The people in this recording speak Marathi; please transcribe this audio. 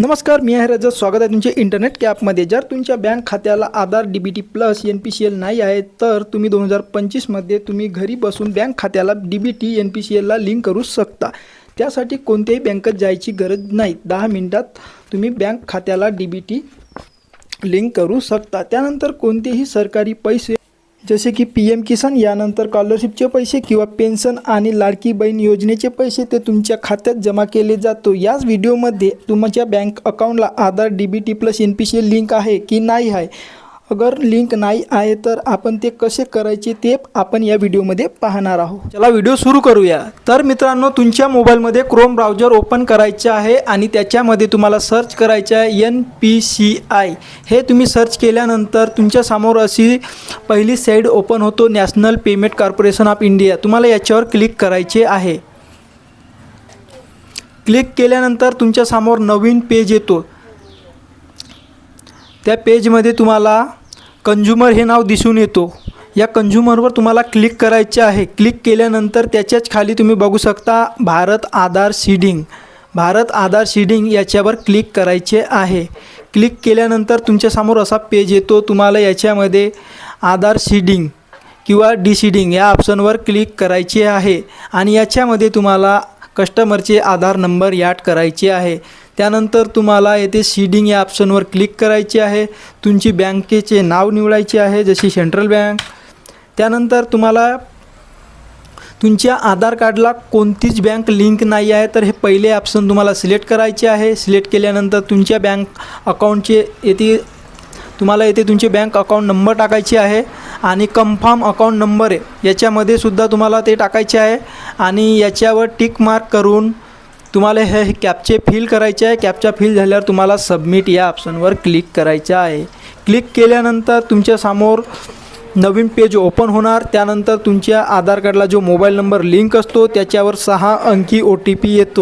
नमस्कार मी आहे रजत. स्वागत आहे तुमच्या इंटरनेट कॅपमध्ये जर तुमच्या बँक खात्याला Aadhaar D B T plus N P C L नाही आहे तर तुम्ही दोन हजार पंचवीसमध्ये तुम्ही घरी बसून बँक खात्याला D B T N P C एलला link करू शकता. त्यासाठी कोणत्याही बँकेत जायची गरज नाही. दहा मिनिटात तुम्ही बँक खात्याला डी बी टी लिंक करू शकता. त्यानंतर कोणतेही सरकारी पैसे जसे की पी एम किसान यानंतर स्कॉलरशिपचे पैसे किंवा पेन्शन आणि लाडकी बहीण योजनेचे पैसे ते तुमच्या खात्यात जमा केले जातो. याच व्हिडिओमध्ये तुमच्या बँक अकाउंटला Aadhaar D B T plus N P C link आहे की नाही आहे? अगर लिंक नाही आहे तर आपण ते कसे करायचे ते आपण या व्हिडिओमध्ये पाहणार आहोत. चला व्हिडिओ सुरू करूया. तर मित्रांनो तुमच्या मोबाईलमध्ये क्रोम ब्राउझर ओपन करायचे आहे आणि त्याच्यामध्ये तुम्हाला सर्च करायचं आहे एन पी सी आय हे तुम्ही सर्च केल्यानंतर तुमच्यासमोर अशी पहिली साईड ओपन होतो national payment corporation of India तुम्हाला याच्यावर क्लिक करायचे आहे. क्लिक केल्यानंतर तुमच्यासमोर नवीन पेज येतो. त्या पेजमध्ये तुम्हाला कंझ्युमर हे नाव दिसून येतो. या कंझ्युमरवर तुम्हाला क्लिक करायचे आहे. क्लिक केल्यानंतर त्याच्याच खाली तुम्ही बघू शकता भारत आधार सीडिंग भारत आधार सीडिंग याच्यावर क्लिक करायचे आहे. क्लिक केल्यानंतर तुमच्यासमोर असा पेज येतो. तुम्हाला याच्यामध्ये आधार सीडिंग किंवा डिसिडिंग या ऑप्शनवर क्लिक करायचे आहे. आणि याच्यामध्ये तुम्हाला कस्टमरचे आधार नंबर याट करायचे आहे. त्यानंतर तुम्हाला येथे सीडिंग या ऑप्शनवर क्लिक करायचे आहे. तुमची बँकेचे नाव निवडायचे आहे जशी सेंट्रल बँक त्यानंतर तुम्हाला तुमच्या आधार कार्डला कोणतीच बँक लिंक नाही आहे तर हे पहिले ऑप्शन तुम्हाला सिलेक्ट करायचे आहे. सिलेक्ट केल्यानंतर तुमच्या बँक अकाउंटचे येथे तुम्हाला येथे तुमचे बँक अकाउंट नंबर टाकायचे आहे आणि कन्फर्म अकाउंट नंबर आहे. याच्यामध्ये सुद्धा तुम्हाला ते टाकायचे आहे आणि याच्यावर टिक मार्क करून तुम्हाला हे हे कॅपचे फिल करायचे आहे. कॅपचा फिल झाल्यावर तुम्हाला सबमिट या ऑप्शनवर क्लिक करायचं आहे. क्लिक केल्यानंतर तुमच्यासमोर नवीन पेज ओपन होणार. त्यानंतर तुमच्या आधार कार्डला जो मोबाईल नंबर लिंक असतो त्याच्यावर सहा अंकी ओ टी पी येतो.